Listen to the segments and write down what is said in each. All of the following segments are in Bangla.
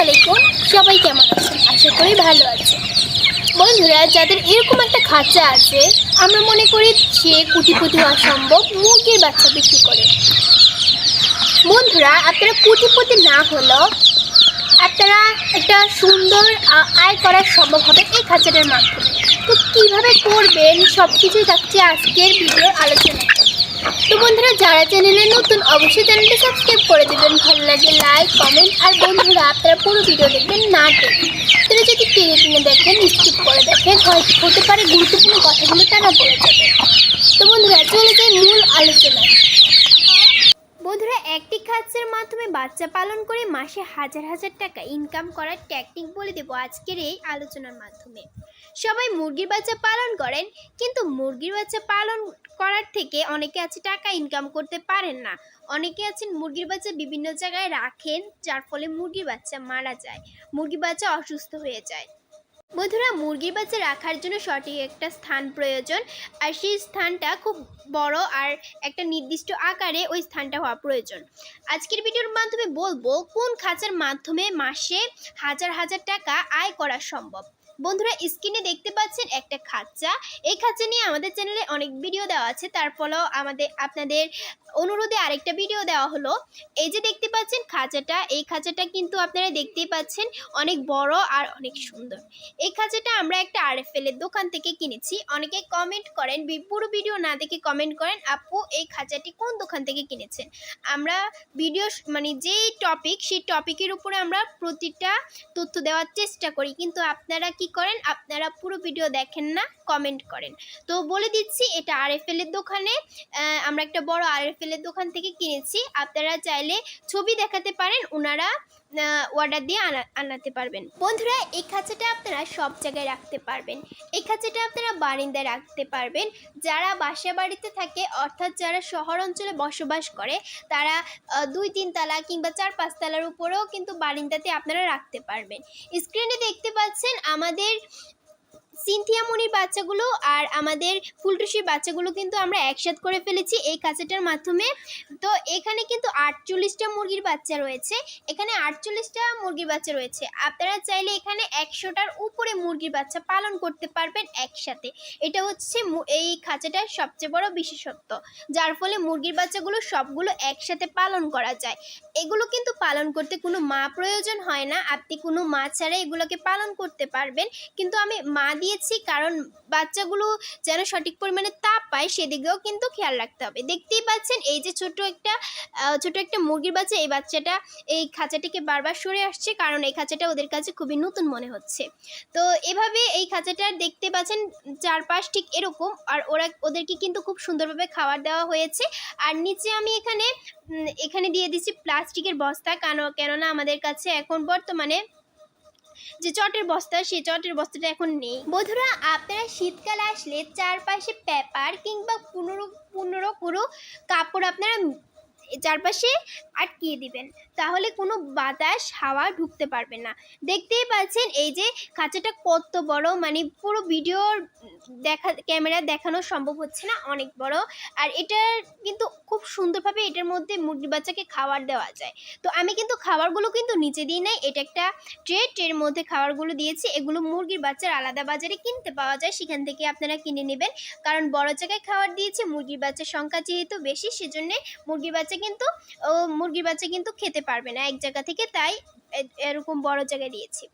আলাইকুম। সবাই কেমন আছেন? আশা করি ভালো আছে বন্ধুরা, যাদের এরকম একটা খাঁচা আছে, আমরা মনে করি সে কুটিপুটি হওয়া সম্ভব, মুরগির বাচ্চা বিক্রি করে। বন্ধুরা, আপনারা কুটিপুটি না হলেও আপনারা একটা সুন্দর আয় করা সম্ভব হবে এই খাঁচাটার মাধ্যমে। তো কীভাবে করবেন সব কিছুই থাকছে আজকের ভিডিওর আলোচনা তো বন্ধুরা, যারা চ্যানেলে নতুন, অবশ্যই চ্যানেলটি সাবস্ক্রাইব করে দেবেন। ভালো লাগে লাইক কমেন্ট আর বন্ধুরা, আপনারা পুরো ভিডিও দেখবেন, না তাহলে যদি টেনে টেনে দেখেন স্কিপ করে দেখেন, হয়তো হতে পারে গুরুত্বপূর্ণ কথাগুলো তারা বলে দেবেন তো বন্ধুরা, চলে যাই মূল আলোচনায়। খাঁচার মাধ্যমে বাচ্চা পালন করে মাসে হাজার হাজার টাকা ইনকাম করার টেকনিক বলে দেবো আজকের এই আলোচনার মাধ্যমে। সবাই মুরগির বাচ্চা পালন করেন, কিন্তু মুরগির বাচ্চা পালন করার থেকে অনেকে আছে টাকা ইনকাম করতে পারেন না। অনেকে আছেন মুরগির বাচ্চা বিভিন্ন জায়গায় রাখেন, যার ফলে মুরগির বাচ্চা মারা যায়, মুরগির বাচ্চা অসুস্থ হয়ে যায়। বন্ধুরা মুরগির বাচ্চা রাখার জন্য সঠিক একটা স্থান প্রয়োজন। আর সেই স্থানটা খুব বড় আর একটা নির্দিষ্ট আকারে ওই স্থানটা হওয়া প্রয়োজন। আজকের ভিডিওর মাধ্যমে বলব, কোন খাঁচার মাধ্যমে মাসে হাজার হাজার টাকা আয় করা সম্ভব? বন্ধুরা স্ক্রিনে দেখতে পাচ্ছেন একটা খাঁচা। এই খাঁচা নিয়ে আমাদের চ্যানেলে অনেক ভিডিও দেওয়া আছে। তার ফলেও আমাদের, আপনাদের অনুরোধে আরেকটা ভিডিও দেওয়া হলো। এই যে দেখতে পাচ্ছেন খাঁচাটা, এই খাঁচাটা কিন্তু আপনারা দেখতেই পাচ্ছেন অনেক বড় আর অনেক সুন্দর। এই খাঁচাটা আমরা একটা আরএফএল এর দোকান থেকে কিনেছি। অনেকে কমেন্ট করেন পুরো ভিডিও না দেখে কমেন্ট করেন, আপু, এই খাঁচাটি কোন দোকান থেকে কিনেছেন? আমরা ভিডিও মানে যেই টপিক সেই টপিকের উপরে আমরা প্রতিটা তথ্য দেওয়ার চেষ্টা করি। কিন্তু আপনারা কি করেন? আপনারা পুরো ভিডিও দেখেন না কমেন্ট করেন। তো বলে দিচ্ছি, এটা আর এফ এলের দোকানে আমরা একটা বড় আর এফ এলের দোকান থেকে কিনেছি। আপনারা চাইলে ছবি দেখাতে পারেন ওনারা অর্ডার দিয়ে আনা, আনাতে পারবেন। বন্ধুরা, এই খাঁচাটা আপনারা সব জায়গায় রাখতে পারবেন। এই খাঁচাটা আপনারা বারিন্দায় রাখতে পারবেন। যারা বাসা বাড়িতে থাকে, অর্থাৎ যারা শহর অঞ্চলে বসবাস করে, তারা দুই তিন তালা কিংবা চার পাঁচ তালার উপরেও কিন্তু বারিন্দাতে আপনারা রাখতে পারবেন। স্ক্রিনে দেখতে পাচ্ছেন আমাদের সিনথিয়া মনির বাচ্চাগুলো আর আমাদের ফুলটুসির বাচ্চাগুলো কিন্তু আমরা একসাথ করে ফেলেছি এই কাঁচাটার মাধ্যমে। তো এখানে কিন্তু আটচল্লিশটা মুরগির বাচ্চা রয়েছে। এখানে আটচল্লিশটা মুরগির বাচ্চা রয়েছে। আপনারা চাইলে এখানে একশোটার উপরে মুরগির বাচ্চা পালন করতে পারবেন একসাথে। এটা হচ্ছে এই খাঁচাটার সবচেয়ে বড় বিশেষত্ব। যার ফলে মুরগির বাচ্চাগুলো সবগুলো একসাথে পালন করা যায়। এগুলো কিন্তু পালন করতে কোনো মা প্রয়োজন হয় না। আপনি কোনো মা ছাড়া এগুলোকে পালন করতে পারবেন। কিন্তু আমি মা দিয়েছি কারণ বাচ্চাগুলো যেন সঠিক পরিমাণে তাপ পায় সেদিকেও কিন্তু খেয়াল রাখতে হবে। দেখতেই পাচ্ছেন, এই যে ছোট একটা ছোট একটা মুরগির বাচ্চা, এই বাচ্চাটা এই খাঁচাটিকে বারবার সরে আসছে, কারণ এই খাঁচাটা ওদের কাছে খুবই নতুন মনে হচ্ছে। তো এভাবে এই খাঁচাটার দেখতে পাচ্ছেন, চারপাশ ঠিক এরকম, আর ওরা, ওদেরকে কিন্তু খুব সুন্দরভাবে খাবার দেওয়া হয়েছে। আর নিচে আমি এখানে এখানে দিয়ে দিচ্ছি প্লাস্টিকের বস্তা, কেন, কেননা আমাদের কাছে এখন বর্তমানে যে চটের বস্তা, সেই চটের বস্তাটা এখন নেই। বন্ধুরা, আপনারা শীতকাল আসলে চারপাশে পেপার কিংবা পুনরো পুনরো কাপড় আপনারা চারপাশে আটকিয়ে দিবেন। তাহলে কোনো বাতাস, হাওয়া ঢুকতে পারবে না। দেখতেই পাচ্ছেন এই যে খাঁচাটা কত বড় মানে পুরো ভিডিওর দেখা ক্যামেরা দেখানো সম্ভব হচ্ছে না, অনেক বড়। আর এটার কিন্তু খুব সুন্দরভাবে এটার মধ্যে মুরগির বাচ্চাকে খাবার দেওয়া যায়। তো আমি কিন্তু খাবারগুলো কিন্তু নিচে দিই নাই, এটা একটা ট্রে ট্রের মধ্যে খাবারগুলো দিয়েছি। এগুলো মুরগির বাচ্চার আলাদা বাজারে কিনতে পাওয়া যায়, সেখান থেকে আপনারা কিনে নেবেন। কারণ বড় জায়গায় খাবার দিয়েছে, মুরগির বাচ্চার সংখ্যা যেহেতু বেশি, সেজন্যে মুরগির বাচ্চা কিন্তু, ও মুরগির বাচ্চা কিন্তু খেতে পারবে না এক জায়গা থেকে, তাই এরকম বড় জায়গায় দিয়েছি।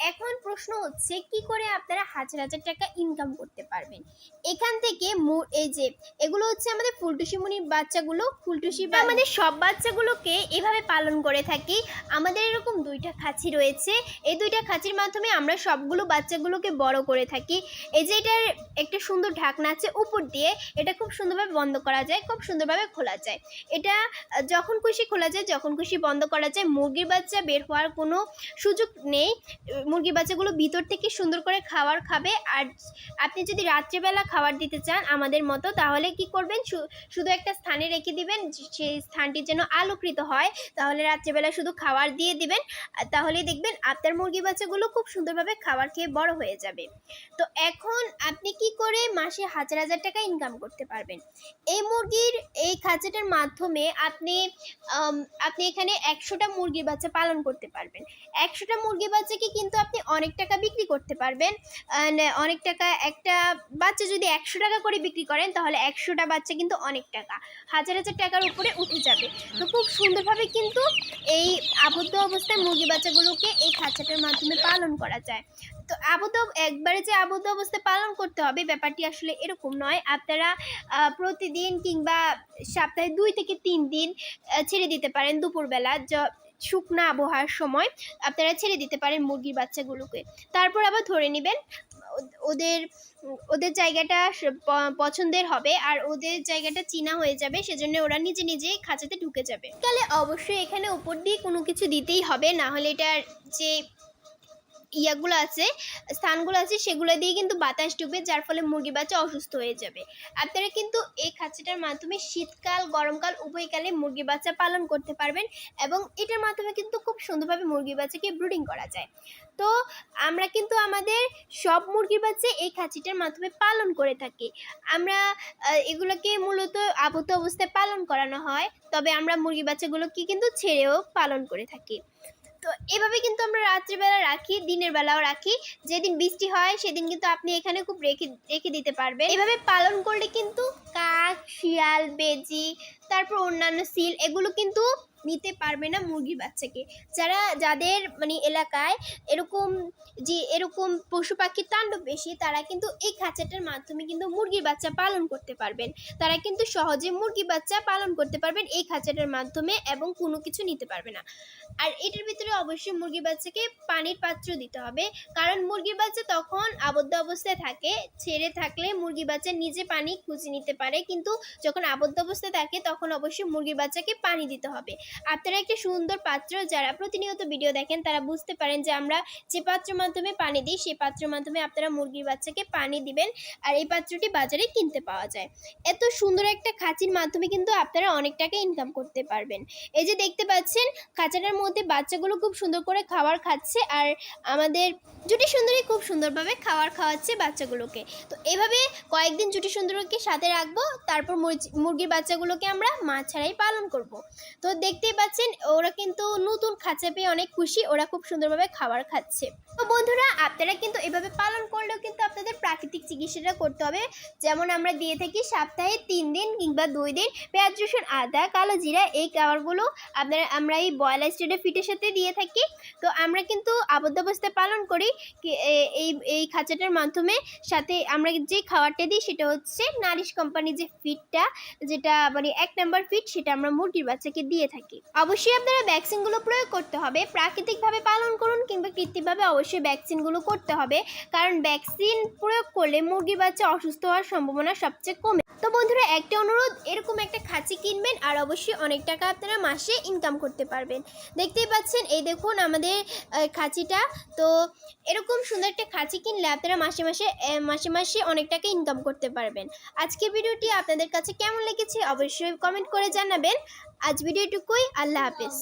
এখন প্রশ্ন হচ্ছে কি করে আপনারা হাজার হাজার টাকা ইনকাম করতে পারবেন? এখান থেকে এই যে এগুলো হচ্ছে আমাদের ফুলটুসি মুনির বাচ্চাগুলো ফুলটুসি বা- আমাদের সব বাচ্চাগুলোকে এভাবে পালন করে থাকি। আমাদের এরকম দুইটা খাঁচি রয়েছে। এই দুইটা খাঁচির মাধ্যমে আমরা সবগুলো বাচ্চাগুলোকে বড় করে থাকি। এই যে এটার একটা সুন্দর ঢাকনা আছে উপর দিয়ে এটা খুব সুন্দরভাবে বন্ধ করা যায় খুব সুন্দরভাবে খোলা যায়। এটা যখন খুশি খোলা যায় যখন খুশি বন্ধ করা যায়। মুরগির বাচ্চা বের হওয়ার কোনো সুযোগ নেই। মুরগি বাচ্চাগুলো ভিতর থেকে সুন্দর করে খাবার খাবে। আর আপনি যদি রাত্রেবেলা খাবার দিতে চান আমাদের মতো, তাহলে কি করবেন? শুধু একটা স্থানে রেখে দিবেন সেই স্থানটি যেন আলোকৃত হয়। তাহলে রাত্রেবেলা শুধু খাবার দিয়ে দিবেন। তাহলেই দেখবেন আপনার মুরগি বাচ্চাগুলো খুব সুন্দরভাবে খাবার খেয়ে বড় হয়ে যাবে। তো এখন আপনি কি করে মাসে হাজার হাজার টাকা ইনকাম করতে পারবেন? এই মুরগির, এই খাঁচাটার মাধ্যমে আপনি আপনি এখানে একশোটা মুরগির বাচ্চা পালন করতে পারবেন। একশোটা মুরগি বাচ্চাকে কিন্তু আপনি অনেক টাকা বিক্রি করতে পারবেন। অনেক টাকা একটা বাচ্চা যদি একশো টাকা করে বিক্রি করেন, তাহলে একশোটা বাচ্চা কিন্তু অনেক টাকা। হাজার হাজার টাকার উপরে উঠে যাবে। তো খুব সুন্দরভাবে কিন্তু এই আবদ্ধ অবস্থায় মুরগি বাচ্চাগুলোকে এই খাঁচাটার মাধ্যমে পালন করা যায়। তো আবদ্ধ, একবারে যে আবদ্ধ অবস্থায় পালন করতে হবে, ব্যাপারটি আসলে এরকম নয়। আপনারা প্রতিদিন কিংবা সপ্তাহে দুই থেকে তিন দিন ছেড়ে দিতে পারেন দুপুরবেলা। শুকনা আবহাওয়ার সময় আপনারা ছেড়ে দিতে পারেন মুরগির বাচ্চাগুলোকে। তারপর আবার ধরে নেবেন, ওদের ওদের জায়গাটা পছন্দের হবে আর ওদের জায়গাটা চীনা হয়ে যাবে, সেজন্য ওরা নিজে নিজেই খাঁচাতে ঢুকে যাবে। তাহলে অবশ্যই এখানে উপর দিয়ে কোনো কিছু দিতেই হবে, না হলে এটার যে ইয়াগুলো আছে, স্থানগুলো আছে, সেগুলো দিয়ে কিন্তু বাতাস ডুবে, যার ফলে মুরগি বাচ্চা অসুস্থ হয়ে যাবে। আপনারা কিন্তু এই খাঁচাটার মাধ্যমে শীতকাল, গরমকাল উভয়কালে মুরগি বাচ্চা পালন করতে পারবেন এবং এটার মাধ্যমে কিন্তু খুব সুন্দরভাবে মুরগি বাচ্চাকে ব্রুডিং করা যায়। তো আমরা কিন্তু আমাদের সব মুরগির বাচ্চা এই খাঁচিটার মাধ্যমে পালন করে থাকি। আমরা এগুলোকে মূলত আবদ্ধ অবস্থায় পালন করানো হয়, তবে আমরা মুরগি বাচ্চাগুলোকে কিন্তু ছেড়েও পালন করে থাকি। তো এভাবে কিন্তু আমরা রাত্রিবেলা রাখি, দিনের বেলাও রাখি। যেদিন বৃষ্টি হয়, সেদিন কিন্তু আপনি এখানে খুব রেখে রেখে দিতে পারবেন। এভাবে পালন করলে কিন্তু কাক, শিয়াল, বেজি, তারপর অন্যান্য সিল, এগুলো কিন্তু নিতে পারবে না মুরগির বাচ্চাকে। যারা, যাদের মানে এলাকায় এরকম যে এরকম পশু পাখির তাণ্ডব বেশি, তারা কিন্তু এই খাঁচাটার মাধ্যমে কিন্তু মুরগির বাচ্চা পালন করতে পারবেন। তারা কিন্তু সহজে মুরগি বাচ্চা পালন করতে পারবেন এই খাঁচাটার মাধ্যমে এবং কোনো কিছু নিতে পারবে না। আর এটার ভিতরে অবশ্যই মুরগি বাচ্চাকে পানির পাত্র দিতে হবে, কারণ মুরগি বাচ্চা তখন আবদ্ধ অবস্থায় থাকে, ছেড়ে থাকলে মুরগি বাচ্চা নিজে পানি খুঁজে নিতে পারে, কিন্তু যখন আবদ্ধ অবস্থায় থাকে, তখন অবশ্যই মুরগি বাচ্চাকে পানি দিতে হবে। আপনারা একটা সুন্দর পাত্র, যারা প্রতিনিয়ত ভিডিও দেখেন, তারা বুঝতে পারেন যে আমরা যে পাত্রের মাধ্যমে পানি দিই, সেই পাত্রের মাধ্যমে আপনারা মুরগির বাচ্চাকে পানি দিবেন আর এই পাত্রটি বাজারে কিনতে পাওয়া যায়। এত সুন্দর একটা খাঁচির মাধ্যমে কিন্তু আপনারা অনেক টাকা ইনকাম করতে পারবেন। এই যে দেখতে পাচ্ছেন, খাঁচাটার মধ্যে বাচ্চাগুলো খুব সুন্দর করে খাবার খাচ্ছে আর আমাদের জুটি সুন্দরী খুব সুন্দরভাবে খাবার খাওয়াচ্ছে বাচ্চাগুলোকে। তো এভাবে কয়েকদিন জুটি সুন্দরীকে সাথে রাখব, তারপর মুরগি- মুরগির বাচ্চাগুলোকে আমরা মাছ ছাড়াই পালন করব। তো দেখতেই পাচ্ছেন, ওরা কিন্তু নতুন খাঁচা পেয়ে অনেক খুশি, ওরা খুব সুন্দরভাবে খাবার খাচ্ছে। তো বন্ধুরা, আপনারা কিন্তু এভাবে পালন করলেও কিন্তু আপনাদের প্রাকৃতিক চিকিৎসাটা করতে হবে। যেমন আমরা দিয়ে থাকি সপ্তাহে তিন দিন কিংবা দুই দিন পেঁয়াজ, রসুন, আদা, কালো জিরা, এই খাবারগুলো আপনারা, আমরা এই বয়লার স্টেডে ফিটের সাথে দিয়ে থাকি। তো আমরা কিন্তু আবদ্ধ অবস্থায় পালন করি এই এই খাঁচাটার মাধ্যমে। সাথে আমরা যে খাবারটা দিই সেটা হচ্ছে নারিশ কোম্পানির যে ফিডটা যেটা মানে এক নাম্বার ফিড সেটা আমরা মুরগির বাচ্চাকে দিয়ে থাকি। অবশ্যই আপনারা ভ্যাকসিনগুলো প্রয়োগ করতে হবে, প্রাকৃতিকভাবে পালন করুন কিংবা কৃত্রিমভাবে অবশ্যই ভ্যাকসিনগুলো করতে হবে, কারণ ভ্যাকসিন প্রয়োগ করলে মুরগি বাচ্চা অসুস্থ হওয়ার সম্ভাবনা সবচেয়ে কমে। তো বন্ধুরা, একটা অনুরোধ, এরকম একটা খাঁচি কিনবেন আর অবশ্যই অনেক টাকা আপনারা মাসে ইনকাম করতে পারবেন। দেখতেই পাচ্ছেন, এই দেখুন আমাদের খাঁচিটা। তো এরকম সুন্দর একটা খাঁচি কিনলে আপনারা মাসে মাসে মাসে মাসে অনেক টাকা ইনকাম করতে পারবেন। আজকের ভিডিওটি আপনাদের কাছে কেমন লেগেছে অবশ্যই কমেন্ট করে জানাবেন। আজ ভিডিওটুকুই আল্লাহ হাফেজ।